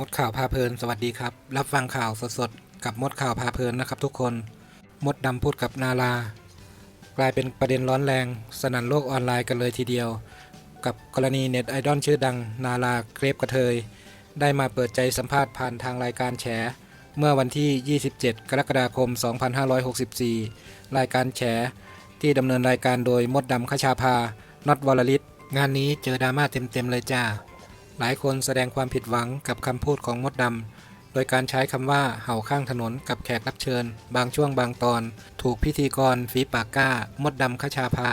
มดข่าวพาเพลิน สวัสดีครับ รับฟังข่าวสดๆ กับมดข่าวพาเพลินนะครับทุกคน มดดำพูดกับนาลา กลายเป็นประเด็นร้อนแรง สนั่นโลกออนไลน์กันเลยทีเดียว กับกรณีเน็ตไอดอลชื่อดังนาลาเครปกระเทย ได้มาเปิดใจสัมภาษณ์ผ่านทางรายการแฉ เมื่อวันที่ 27 กรกฎาคม 2564 รายการแฉ ที่ดำเนินรายการโดยมดดำขชาภาน็อตวลลิตงานนี้เจอดราม่าเต็มๆเลยจ้า หลายคนแสดงความผิดหวังกับคำพูดของมดดำ โดยการใช้คำว่าเห่าข้างถนนกับแขกรับเชิญ บางช่วงบางตอน ถูกพิธีกรฝีปากกล้า มดดำขชาภา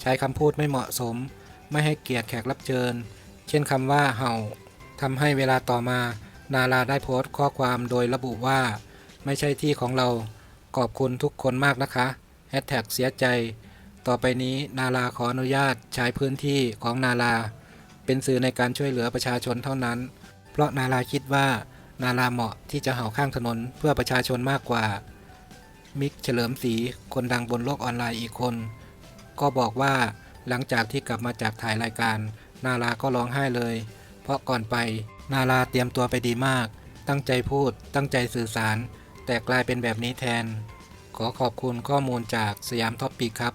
ใช้คำพูดไม่เหมาะสม ไม่ให้เกียรติแขกรับเชิญ เช่นคำว่าเห่าทำให้เวลาต่อมานาราได้โพสต์ข้อความโดยระบุว่า ไม่ใช่ที่ของเรา ขอบคุณทุกคนมากนะคะแฮชแท็กเสียใจ ต่อไปนี้นาราขออนุญาตใช้พื้นที่ของนารา เป็นสื่อในการช่วยเหลือประชาชนเท่านั้น เพราะนาราคิดว่านาราเหมาะที่จะเห่าข้างถนนเพื่อประชาชนมากกว่า มิกเฉลิมศรีคนดังบนโลกออนไลน์อีกคน ก็บอกว่าหลังจากที่กลับมาจากถ่ายรายการ นาราก็ร้องไห้เลย เพราะก่อนไปนาราเตรียมตัวไปดีมาก ตั้งใจพูด ตั้งใจสื่อสาร แต่กลายเป็นแบบนี้แทน ขอขอบคุณข้อมูลจากสยามท็อปปิกครับ